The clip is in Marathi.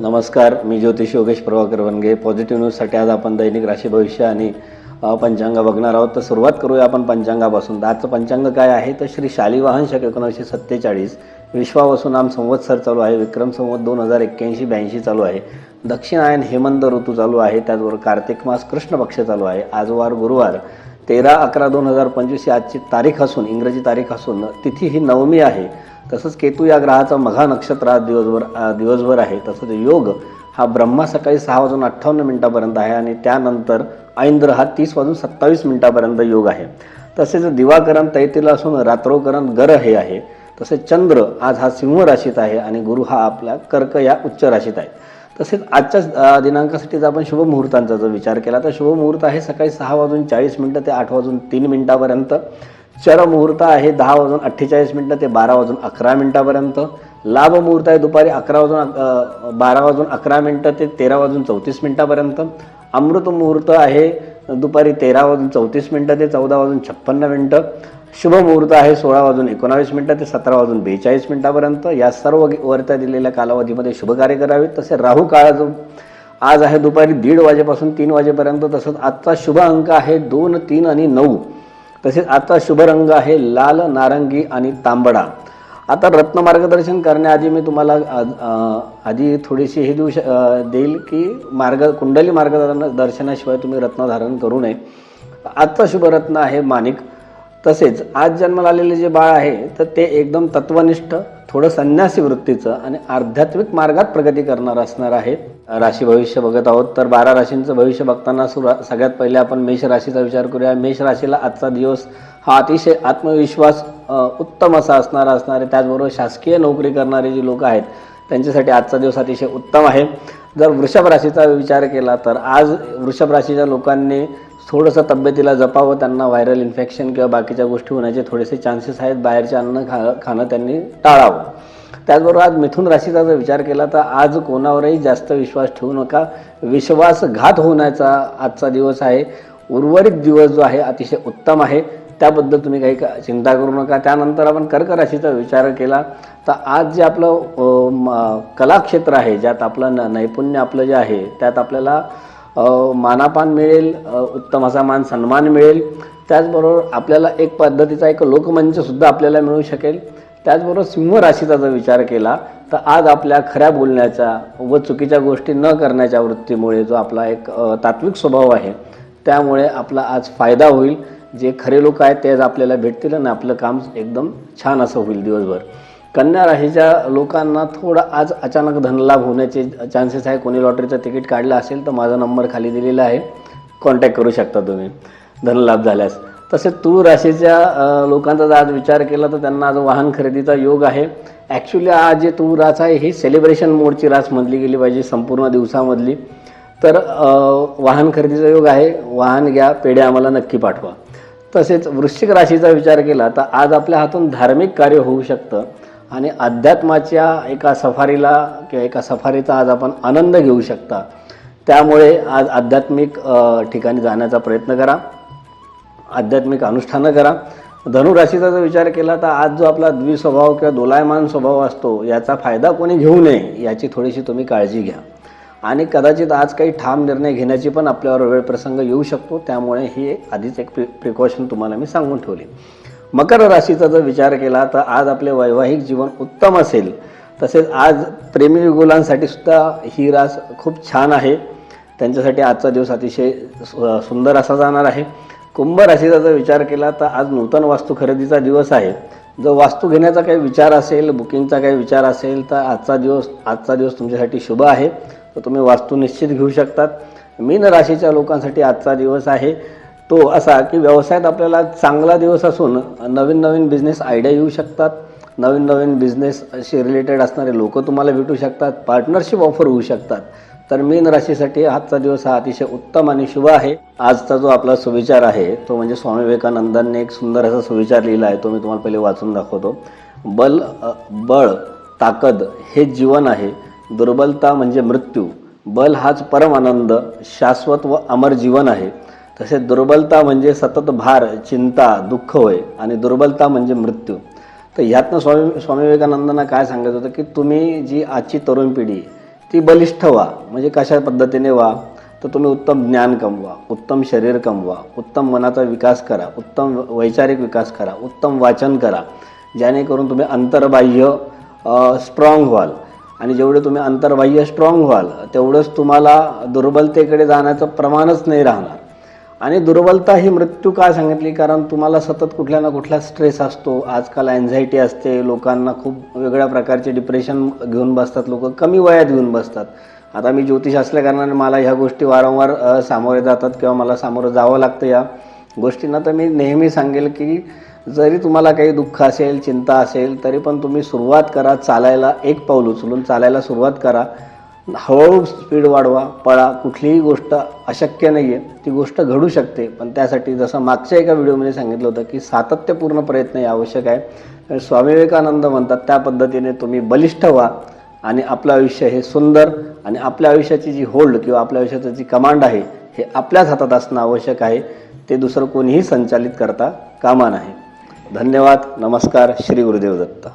नमस्कार मी ज्योतिष योगेश प्रभाकर वनगे. पॉझिटिव्ह न्यूजसाठी आज आपण दैनिक राशी भविष्य आणि पंचांग बघणार आहोत. तर सुरुवात करूया आपण पंचांगापासून. तर आजचं पंचांग काय आहे? तर श्री शालिवाहन शक एकोणीसशे सत्तेचाळीस विश्वावसू नाम संवत्सर चालू आहे. विक्रम संवत दोन हजार एक्क्याऐंशी ब्याऐंशी चालू आहे. दक्षिणायन हेमंत ऋतू चालू आहे. त्याचबरोबर कार्तिक मास कृष्ण पक्ष चालू आहे. आजवार गुरुवार. तेरा अकरा दोन हजार पंचवीस ही आजची तारीख असून इंग्रजी तारीख असून तिथी ही नवमी आहे. तसंच केतू या ग्रहाचा मघा नक्षत्र आज दिवसभर दिवसभर आहे. तसंच योग हा ब्रह्मा सकाळी सहा वाजून अठ्ठावन्न मिनिटापर्यंत आहे आणि त्यानंतर ऐंद्र हा तीस वाजून सत्तावीस मिनिटापर्यंत योग आहे. तसेच दिवाकरण तैतेला असून रात्रोकरण गर हे आहे. तसेच चंद्र आज हा सिंह राशीत आहे आणि गुरु हा आपल्या कर्क या उच्च राशीत आहे. तसेच आजच्या अ, दिनांकासाठी जर आपण शुभमुहूर्तांचा जर विचार केला तर शुभमुहूर्त आहे सकाळी सहा वाजून चाळीस मिनटं ते आठ वाजून तीन मिनटापर्यंत. चरमुहूर्त आहे दहा वाजून अठ्ठेचाळीस मिनटं ते बारा वाजून अकरा मिनटापर्यंत. लाभ मुहूर्त आहे दुपारी अकरा वाजून बारा वाजून अकरा मिनटं ते तेरा वाजून चौतीस मिनटापर्यंत. अमृत मुहूर्त आहे दुपारी तेरा वाजून चौतीस मिनटं ते चौदा वाजून छप्पन्न मिनटं. शुभ मुहूर्त आहे सोळा वाजून एकोणावीस मिनटं ते सतरा वाजून बेचाळीस मिनटापर्यंत. या सर्व वरत्या दिलेल्या कालावधीमध्ये शुभ कार्य करावेत तसे राहू काळ जो आज आहे दुपारी दीड वाजेपासून तीन वाजेपर्यंत. तसंच आजचा शुभ अंक आहे दोन तीन आणि नऊ. तसेच आजचा शुभ रंग आहे लाल नारंगी आणि तांबडा. आता रत्न मार्गदर्शन करण्याआधी मी तुम्हाला आधी थोडीशी हे देऊ श देईल की मार्ग कुंडली मार्गदर्शन दर्शनाशिवाय तुम्ही रत्न धारण करू नये. आजचा शुभ रत्न आहे माणिक. तसेच आज जन्माला आलेले जे बाळ आहे तर ते एकदम तत्वनिष्ठ थोडं संन्यासी वृत्तीचं आणि आध्यात्मिक मार्गात प्रगती करणार असणार आहे. राशी भविष्य बघत आहोत तर बारा राशींचं भविष्य बघताना सुरा सगळ्यात पहिले आपण मेष राशीचा विचार करूया. मेष राशीला आजचा दिवस हा अतिशय आत्मविश्वास उत्तम असा असणारा असणार आहे. त्याचबरोबर शासकीय नोकरी करणारे जे लोक आहेत त्यांच्यासाठी आजचा दिवस अतिशय उत्तम आहे. जर वृषभ राशीचा विचार केला तर आज वृषभ राशीच्या लोकांनी थोडंसं तब्येतीला जपावं त्यांना व्हायरल इन्फेक्शन किंवा बाकीच्या गोष्टी होण्याचे थोडेसे चान्सेस आहेत. बाहेरचे अन्न खा खाणं त्यांनी टाळावं. त्याचबरोबर आज मिथुन राशीचा जर विचार केला तर आज कोणावरही जास्त विश्वास ठेवू नका. विश्वासघात होण्याचा आजचा दिवस आहे. उर्वरित दिवस जो आहे अतिशय उत्तम आहे. त्याबद्दल तुम्ही काही का- चिंता करू नका. त्यानंतर आपण कर्क राशीचा विचार केला तर आज जे आपलं कलाक्षेत्र आहे ज्यात आपलं न नैपुण्य आपलं जे आहे त्यात आपल्याला मानापान मिळेल उत्तम असा मान सन्मान मिळेल. त्याचबरोबर आपल्याला एक पद्धतीचा एक लोकमंचसुद्धा आपल्याला मिळू शकेल. त्याचबरोबर सिंह राशीचा जर विचार केला तर आज आपल्या खऱ्या बोलण्याच्या व चुकीच्या गोष्टी न करण्याच्या वृत्तीमुळे जो आपला एक तात्विक स्वभाव आहे त्यामुळे आपला आज फायदा होईल. जे खरे लोक आहेत ते आज आपल्याला भेटतील आणि आपलं काम एकदम छान असं होईल दिवसभर. कन्या राशीच्या लोकांना थोडा आज अचानक धनलाभ होण्याचे चान्सेस आहे. कोणी लॉटरीचं तिकीट काढलं असेल तर माझा नंबर खाली दिलेला आहे. कॉन्टॅक्ट करू शकता तुम्ही. धनलाभ झाल्यास. तसेच तूळ राशीच्या लोकांचा जर आज विचार केला तर त्यांना आज वाहन खरेदीचा योग आहे. ॲक्च्युली आज जे तूळ रास आहे ही सेलिब्रेशन मोडची रास म्हटली गेली पाहिजे संपूर्ण दिवसामधली. तर वाहन खरेदीचा योग आहे. वाहन घ्या पेढे आम्हाला नक्की पाठवा. तसेच वृश्चिक राशीचा विचार केला तर आज आपल्या हातून धार्मिक कार्य होऊ शकतं. आणि अध्यात्माच्या एका सफारीला किंवा एका सफारीचा आज आपण आनंद घेऊ शकता. त्यामुळे आज आध्यात्मिक ठिकाणी जाण्याचा प्रयत्न करा. आध्यात्मिक अनुष्ठानं करा. धनुराशीचा जर विचार केला तर आज जो आपला द्विस्वभाव किंवा दोलायमान स्वभाव असतो याचा फायदा कोणी घेऊ नये याची थोडीशी तुम्ही काळजी घ्या. आणि कदाचित आज काही ठाम निर्णय घेण्याची पण आपल्यावर वेळ प्रसंग येऊ शकतो. त्यामुळे ही आधीच एक प्रि प्रिकॉशन तुम्हाला मी सांगून ठेवली. मकर राशीचा जर विचार केला तर आज आपले वैवाहिक जीवन उत्तम असेल. तसेच आज प्रेमी विगुलांसाठी सुद्धा ही रास खूप छान आहे. त्यांच्यासाठी आजचा दिवस अतिशय सुंदर असा जाणार आहे. कुंभ राशीचा जर विचार केला तर आज नूतन वास्तू खरेदीचा दिवस आहे. जर वास्तू घेण्याचा काही विचार असेल बुकिंगचा काही विचार असेल तर आजचा दिवस आजचा दिवस तुमच्यासाठी शुभ आहे. तर तुम्ही वास्तू निश्चित घेऊ शकतात. मीन राशीच्या लोकांसाठी आजचा दिवस आहे. तो असा की व्यवसायात आपल्याला चांगला दिवस असून नवीन नवीन बिझनेस आयडिया येऊ शकतात. नवीन नवीन बिझनेसशी रिलेटेड असणारे लोक तुम्हाला भेटू शकतात. पार्टनरशिप ऑफर होऊ शकतात. तर मीन राशीसाठी आजचा दिवस हा अतिशय उत्तम आणि शुभ आहे. आजचा जो आपला सुविचार आहे तो म्हणजे स्वामी विवेकानंदांनी एक सुंदर असा सुविचार लिहिला आहे. तो मी तुम्हाला पहिले वाचून दाखवतो. बल बळ ताकद हे जीवन आहे. दुर्बलता म्हणजे मृत्यू. बल हाच परम आनंद शाश्वत व अमर जीवन आहे. तसेच दुर्बलता म्हणजे सतत भार चिंता दुःख होय आणि दुर्बलता म्हणजे मृत्यू. तर ह्यातनं स्वामी स्वामी विवेकानंदांना काय सांगायचं होतं की तुम्ही जी आजची तरुण पिढी ती बलिष्ठ व्हा म्हणजे कशा पद्धतीने व्हा? तर तुम्ही उत्तम ज्ञान कमवा उत्तम शरीर कमवा उत्तम मनाचा विकास करा उत्तम वैचारिक विकास करा उत्तम वाचन करा जेणेकरून तुम्ही अंतर्बाह्य स्ट्रॉंग व्हाल. आणि जेवढे तुम्ही अंतर्बाह्य स्ट्रॉंग व्हाल तेवढंच तुम्हाला दुर्बलतेकडे जाण्याचं प्रमाणच नाही राहणार. आणि दुर्बलता ही मृत्यू का सांगितली? कारण तुम्हाला सतत कुठल्या ना कुठला स्ट्रेस असतो. आजकाल अँझायटी असते. लोकांना खूप वेगळ्या प्रकारचे डिप्रेशन घेऊन बसतात लोक. कमी वयात घेऊन बसतात. आता मी ज्योतिष असल्याकारणाने मला ह्या गोष्टी वारंवार सामोरे जातात किंवा मला सामोरं जावं लागतं या गोष्टींना. तर मी नेहमी सांगेल की जरी तुम्हाला काही दुःख असेल चिंता असेल तरी पण तुम्ही सुरुवात करा. चालायला एक पाऊल उचलून चालायला सुरुवात करा. हळूहळू स्पीड वाढवा पळा. कुठलीही गोष्ट अशक्य नाही आहे ती गोष्ट घडू शकते. पण त्यासाठी जसं मागच्या एका व्हिडिओमध्ये सांगितलं होतं की सातत्यपूर्ण प्रयत्न हे आवश्यक आहे. स्वामी विवेकानंद म्हणतात त्या पद्धतीने तुम्ही बलिष्ठ व्हा आणि आपलं आयुष्य हे सुंदर आणि आपल्या आयुष्याची जी होल्ड किंवा आपल्या आयुष्याचं जी कमांड आहे हे आपल्याच हातात असणं आवश्यक आहे. ते दुसरं कोणीही संचालित करता कामा नाही धन्यवाद. नमस्कार. श्री गुरुदेव दत्त.